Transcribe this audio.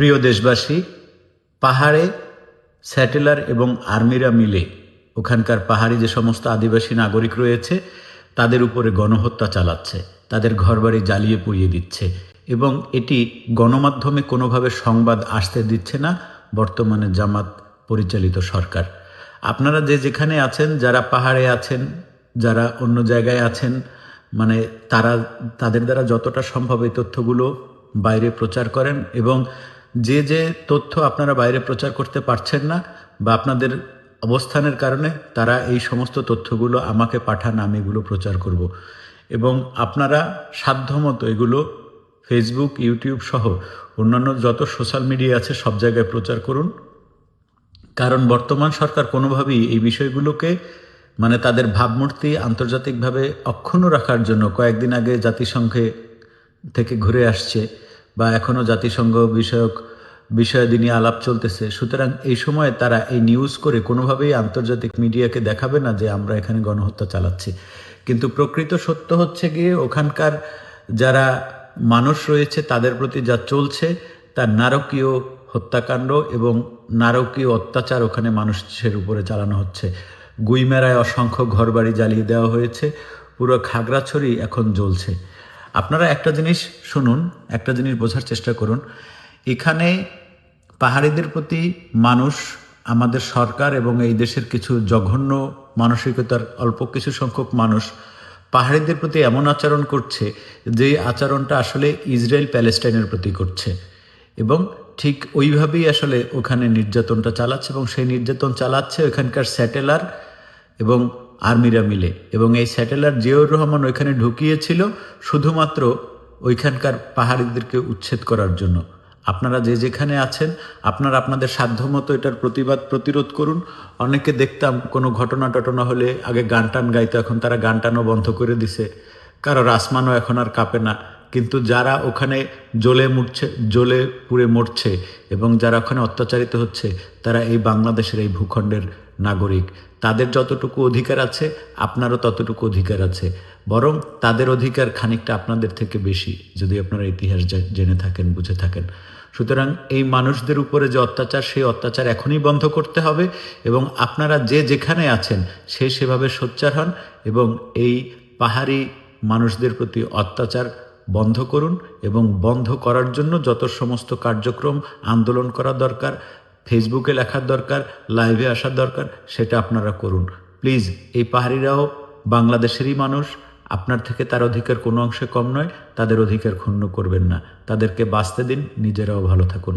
প্রিয় দেশবাসী, পাহাড়ে, স্যাটেলার এবং আর্মিরা মিলে ওখানকার পাহাড়ি যে সমস্ত আদিবাসী নাগরিক রয়েছে, তাদের উপরে গণহত্যা চালাচ্ছে, তাদের ঘরবাড়ি জ্বালিয়ে পুড়িয়ে দিচ্ছে এবং এটি গণমাধ্যমে কোনোভাবে সংবাদ আসতে দিচ্ছে না, বর্তমানে জামাত পরিচালিত সরকার। আপনারা যে যেখানে আছেন, যারা পাহাড়ে আছেন, যারা অন্য জায়গায় আছেন মানে তারা, তাদের দ্বারা যতটা সম্ভব এই তথ্যগুলো বাইরে প্রচার করেন এবং যে যে তথ্য আপনারা বাইরে প্রচার করতে পারছেন না বা আপনাদের অবস্থানের কারণে তারা এই সমস্ত তথ্যগুলো আমাকে পাঠান, আমি এগুলো প্রচার করব। এবং আপনারা সাধ্যমতো এগুলো ফেসবুক ইউটিউব সহ অন্যান্য যত সোশ্যাল মিডিয়া আছে সব জায়গায় প্রচার করুন। কারণ বর্তমান সরকার কোনোভাবেই এই বিষয়গুলোকে মানে তাদের ভাবমূর্তি আন্তর্জাতিকভাবে অক্ষুণ্ণ রাখার জন্য কয়েকদিন আগে জাতিসংঘে থেকে ঘুরে আসছে। বা এখনও জাতিসংঘ বিষয়ক বিষয়াদি নিয়ে আলাপ চলতেছে। সুতরাং এই সময়ে তারা এই নিউজ করে কোনোভাবেই আন্তর্জাতিক মিডিয়াকে দেখাবে না যে আমরা এখানে গণহত্যা চালাচ্ছি। কিন্তু প্রকৃত সত্য হচ্ছে গিয়ে ওখানকার যারা মানুষ রয়েছে, তাদের প্রতি যা চলছে, তার নারকীয় হত্যাকাণ্ড এবং নারকীয় অত্যাচার ওখানে মানুষের উপরে চালানো হচ্ছে। গুইমেরায় অসংখ্য ঘরবাড়ি জ্বালিয়ে দেওয়া হয়েছে। পুরো খাগড়াছড়ি এখন জ্বলছে। আপনারা একটা জিনিস শুনুন, একটা জিনিস বোঝার চেষ্টা করুন। এখানে পাহাড়িদের প্রতি মানুষ, আমাদের সরকার এবং এই দেশের কিছু জঘন্য মানসিকতার অল্প কিছু সংখ্যক মানুষ পাহাড়িদের প্রতি এমন আচরণ করছে যে আচরণটা আসলে ইসরায়েল প্যালেস্টাইনের প্রতি করছে। এবং ঠিক ওইভাবেই আসলে ওখানে নির্যাতনটা চালাচ্ছে এবং সেই নির্যাতন চালাচ্ছে ওখানকার স্যাটেলার এবং আর্মিরা মিলে। এবং এই স্যাটেলার জিয়াউর রহমান ওইখানে ঢুকিয়েছিল শুধুমাত্র ওইখানকার পাহাড়িদেরকে উচ্ছেদ করার জন্য। আপনারা যে যেখানে আছেন, আপনারা আপনাদের সাধ্যমতো এটার প্রতিবাদ প্রতিরোধ করুন। অনেকে দেখতাম কোনো ঘটনা টটনা হলে আগে গান টান গাইতো, এখন তারা গান টানও বন্ধ করে দিছে। কারোর আসমানও এখন আর কাঁপে না। কিন্তু যারা ওখানে জ্বলে মুড়ছে, জ্বলে পুড়ে মরছে এবং যারা ওখানে অত্যাচারিত হচ্ছে, তারা এই বাংলাদেশের এই ভূখণ্ডের নাগরিক। তাদের যতটুকু অধিকার আছে, আপনারও ততটুকু অধিকার আছে। বরং তাদের অধিকার খানিকটা আপনাদের থেকে বেশি, যদি আপনারা ইতিহাস জেনে থাকেন, বুঝে থাকেন। সুতরাং এই মানুষদের উপরে যে অত্যাচার, সেই অত্যাচার এখনই বন্ধ করতে হবে এবং আপনারা যে যেখানে আছেন, সে সেভাবে সোচ্চার হন এবং এই পাহাড়ি মানুষদের প্রতি অত্যাচার বন্ধ করুন এবং বন্ধ করার জন্য যত সমস্ত কার্যক্রম আন্দোলন করা দরকার, ফেসবুকে লেখার দরকার, লাইভে আসার দরকার, সেটা আপনারা করুন। প্লিজ, এই পাহাড়িরাও বাংলাদেশেরই মানুষ, আপনার থেকে তার অধিকার কোনো অংশে কম নয়, তাদের অধিকার ক্ষুণ্ণ করবেন না। তাদেরকে বাঁচতে দিন, নিজেরাও ভালো থাকুন।